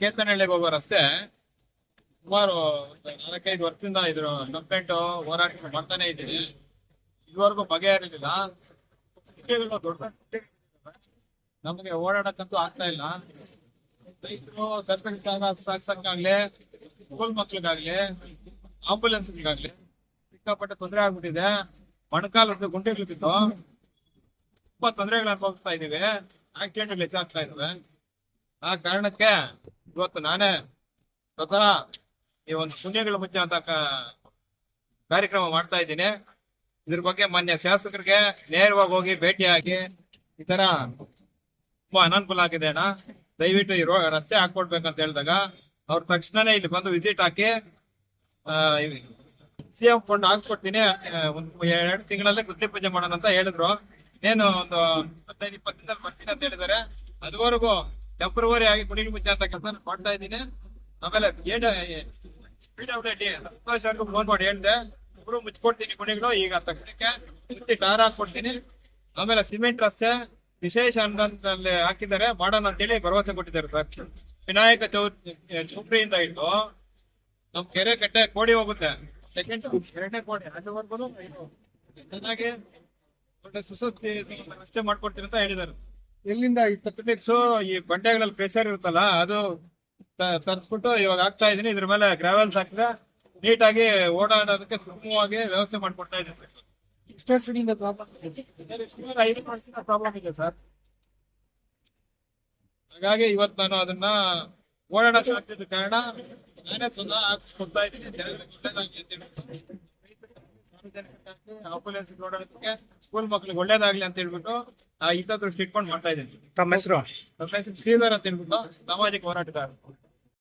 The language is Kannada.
ಕೇತನಹಳ್ಳಿಗೆ ಹೋಗೋ ರಸ್ತೆ ಸುಮಾರು ನಾಲ್ಕೈದು ವರ್ಷದಿಂದ ಇದ್ರ ಕಂಪ್ಲೇಂಟ್ ಹೋರಾಟ ಮಾಡ್ತಾನೆ ಇದ್ದೀನಿ ಇದುವರೆಗೂ ಬಗೆಹರಿಲಿಲ್ಲ. ದೊಡ್ಡ. ನಮಗೆ ಓಡಾಡಕ್ಕಂತೂ ಆಗ್ತಾ ಇಲ್ಲ. ರೈತರು ಸರ್ಕಾರಿ ಸಾಕ್ಸಕ್ಕಾಗ್ಲಿ, ಸ್ಕೂಲ್ ಮಕ್ಳಿಗಾಗ್ಲಿ, ಆಂಬುಲೆನ್ಸ್ಗಾಗ್ಲಿ ಸಿಕ್ಕಾಪಟ್ಟೆ ತೊಂದರೆ ಆಗ್ಬಿಟ್ಟಿದೆ. ಮೊಣಕಾಲದ್ದು ಗುಂಡಿಗಳು ಬಿದ್ದು ತುಂಬಾ ತೊಂದರೆಗಳು ಅನುಭವಿಸ್ತಾ ಇದೀವಿ ಆಕ್ಸಿಡೆಂಟ್ ಹೆಚ್ಚಾಗ್ತಾ ಇದಾವೆ ಆ ಕಾರಣಕ್ಕೆ ಇವತ್ತು ನಾನೇ ಸ್ವತಃ ಈ ಒಂದು ಶೂನ್ಯಗಳ ಮುಚ್ಚ ಅಂತ ಕಾರ್ಯಕ್ರಮ ಮಾಡ್ತಾ ಇದ್ದೀನಿ. ಇದ್ರ ಬಗ್ಗೆ ಮಾನ್ಯ ಶಾಸಕರಿಗೆ ನೇರವಾಗಿ ಹೋಗಿ ಭೇಟಿಯಾಗಿ ಈ ತರ ತುಂಬಾ ಅನಾನುಕೂಲ ಆಗಿದೆ ಅಣ್ಣ. ದಯವಿಟ್ಟು ಈ ರಸ್ತೆ ಹಾಕೊಡ್ಬೇಕಂತ ಹೇಳಿದಾಗ ಅವ್ರು ತಕ್ಷಣನೇ ಇಲ್ಲಿ ಬಂದು ವಿಸಿಟ್ ಹಾಕಿ ಸಿ ಎಂ ಫಂಡ್ ಹಾಕ್ಸ್ಕೊಡ್ತೀನಿ. ಒಂದು ಎರಡು ತಿಂಗಳಲ್ಲಿ ಕೃತಿ ಪೂಜೆ ಮಾಡೋಣ ಅಂತ ಹೇಳಿದ್ರು. ಏನು ಒಂದು ಹದಿನೈದು ಇಪ್ಪತ್ತು ದಿನದಲ್ಲಿ ಬರ್ತೀನಿ ಅಂತ ಹೇಳಿದ್ದಾರೆ. ಅದುವರೆಗೂ ಟೆಂಪ್ರವರಿ ಆಗಿ ಕುಡಿಯಲು ಮುಂಚೆ ಅಂತ ಕೆಲಸ ಮಾಡ್ತಾ ಇದ್ದೀನಿ. ಆಮೇಲೆ ಏನ್ ಫೋನ್ ಮಾಡಿ ಹೇಳಿದೆ. ಮುಚ್ಕೊಡ್ತೀನಿ ಕುಣಿಗಳು ಈಗ ತಕ್ಷಣಕ್ಕೆ ಟಾರ್ ಹಾಕೊಡ್ತೀನಿ ಆಮೇಲೆ ಸಿಮೆಂಟ್ ರಸ್ತೆ ವಿಶೇಷ ಅನುದಾನದಲ್ಲಿ ಹಾಕಿದ್ದಾರೆ. ಮಾಡೋಣ ಅಂತೇಳಿ ಭರವಸೆ ಕೊಟ್ಟಿದ್ದಾರೆ ಸರ್. ವಿನಾಯಕ ಚೌತಿ ಚೌಪ್ರಿಯಿಂದ ಇಟ್ಟು ನಮ್ ಕೆರೆ ಕಟ್ಟೆ ಕೋಡಿ ಹೋಗುತ್ತೆ. ಸೆಕೆಂಡ್ ಎರಡನೇ ಕೋಡಿ ಚೆನ್ನಾಗಿ ಒಳ್ಳೆ ಸುಸಸ್ತಿ ರಸ್ತೆ ಮಾಡ್ಕೊಡ್ತೀನಿ ಅಂತ ಹೇಳಿದ್ದಾರೆ. ಎಲ್ಲಿಂದ ಈ ತಕ್ಕನಿಕ್ಸು ಈ ಬಂಡೆಗಳಲ್ಲಿ ಪ್ರೆಷರ್ ಇರುತ್ತಲ್ಲ ಅದು ತರಿಸ್ಬಿಟ್ಟು ಇವಾಗ ಹಾಕ್ತಾ ಇದೀನಿ. ಇದ್ರ ಮೇಲೆ ಗ್ರಾವೆಲ್ಸ್ ಹಾಕಿದ್ರೆ ನೀಟಾಗಿ ಓಡಾಡೋದಕ್ಕೆ ಸುಗಮವಾಗಿ ವ್ಯವಸ್ಥೆ ಮಾಡ್ಕೊಡ್ತಾ ಇದ್ದೀನಿ ವರ್ಷದಿಂದ ಪ್ರಾಬ್ಲಮ್ ಇದೆ. ಸರ್ ಹಾಗಾಗಿ ಇವತ್ತು ನಾನು ಅದನ್ನ ಓಡಾಡಕ್ ಆಗ್ತಿದ್ದ ಕಾರಣ ನಾನೇ ತೊಂದರೆ ಹಾಕ್ಸ್ಕೊಡ್ತಾ ಇದ್ದೀನಿ ಜನಗಳಿಗೆ ಆಂಬುಲೆನ್ಸ್ ಓಡಾಡೋದಕ್ಕೆ ಸ್ಕೂಲ್ ಮಕ್ಳಿಗೆ ಒಳ್ಳೇದಾಗ್ಲಿ ಅಂತ ಹೇಳ್ಬಿಟ್ಟು ಆ ಹಿತದೃಷ್ಟಿ ಇಟ್ಕೊಂಡು ಮಾಡ್ತಾ ಇದ್ದೀನಿ. ತಮ್ಮ ಹೆಸರು? ತಮ್ಮ ಹೆಸರು ಶ್ರೀಧರ್ ಅಂತ ಹೇಳ್ಬಿಟ್ಟು ಸಾಮಾಜಿಕ ಹೋರಾಟಗಾರ.